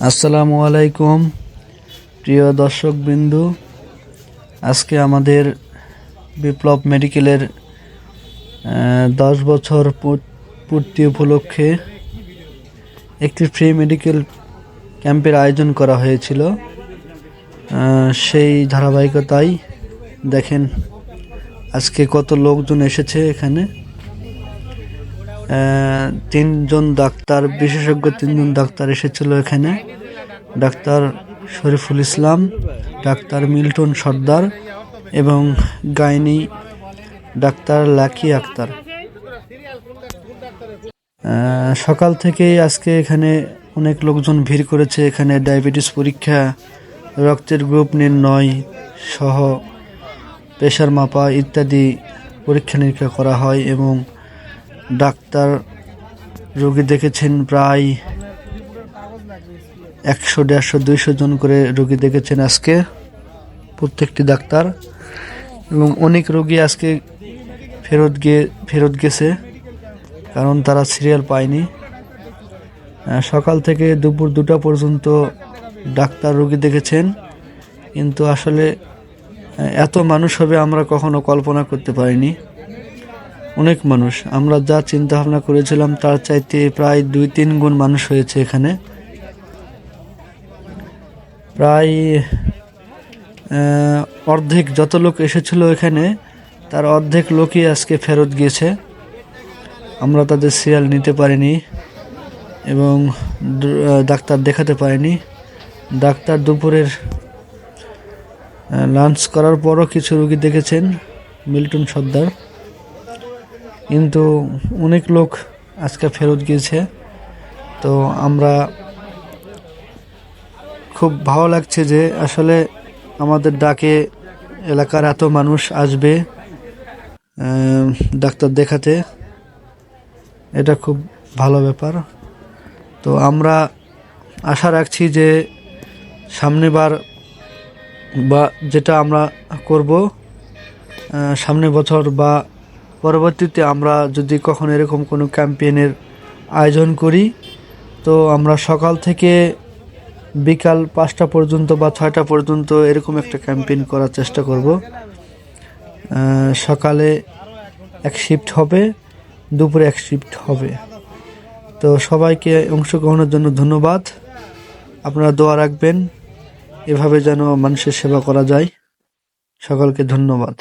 আসসালামু আলাইকুম, প্রিয় দর্শক বিন্দু আজকে আমাদের বিপ্লব মেডিকেলের দশ বছর পূর্তি উপলক্ষে একটি ফ্রি মেডিকেল ক্যাম্পের আয়োজন করা হয়েছিল। সেই ধারাবাহিকতায় দেখেন আজকে কত লোকজন এসেছে এখানে। তিনজন ডাক্তার, বিশেষজ্ঞ তিনজন ডাক্তার এসেছিল এখানে। Doctor Shariful Islam, doctor Milton Sardar এবং গাইনি ডাক্তার লাকি আক্তার। সকাল থেকেই আজকে এখানে অনেক লোকজন ভিড় করেছে এখানে ডায়াবেটিস পরীক্ষা, রক্তের গ্রুপ নির্ণয় সহ প্রেশার মাপা ইত্যাদি পরীক্ষা নিরীক্ষা করা হয় এবং ডাক্তার রোগী দেখেছেন প্রায় একশো, দেড়শো, দুইশো জন করে রোগী দেখেছেন আজকে প্রত্যেকটি ডাক্তার এবং অনেক রোগী আজকে ফেরত গিয়ে ফেরত গেছে কারণ তারা সিরিয়াল পায়নি। সকাল থেকে দুপুর দুটা পর্যন্ত ডাক্তার রোগী দেখেছেন, কিন্তু আসলে এত মানুষ হবে আমরা কখনো কল্পনা করতে পারিনি। অনেক মানুষ, আমরা যা চিন্তা ভাবনা করেছিলাম তার চাইতে প্রায় দুই তিন গুণ মানুষ হয়েছে এখানে। প্রায় অর্ধেক যত লোক এসেছিল এখানে, তার অর্ধেক লোকই আজকে ফেরত গিয়েছে। আমরা তাদের সিরিয়াল নিতে পারিনি। এবং ডাক্তার দেখাতে পারেনি। ডাক্তার দুপুরের লাঞ্চ করার পরও কিছু রুগী দেখেছেন, মিল্টন সর্দার। কিন্তু অনেক লোক আজকে ফেরত গিয়েছে। তো আমরা খুব ভালো লাগছে যে আসলে আমাদের ডাকে এলাকার এত মানুষ আসবে ডাক্তার দেখাতে। এটা খুব ভালো ব্যাপার। তো আমরা আশা রাখছি যে সামনেবার বা যেটা আমরা করব আহ, সামনের বছর বা পরবর্তীতে আমরা যদি কখনো এরকম কোনো ক্যাম্পেইনের আয়োজন করি তো আমরা সকাল থেকে বিকাল পাঁচটা পর্যন্ত বা ছয়টা পর্যন্ত এরকম একটা ক্যাম্পেইন করার চেষ্টা করব। সকালে এক শিফট হবে দুপুরে এক শিফট হবে। তো সবাইকে অংশগ্রহণের জন্য ধন্যবাদ। আপনারা দোয়া রাখবেন। এভাবে যেন মানুষের সেবা করা যায়। সকলকে ধন্যবাদ।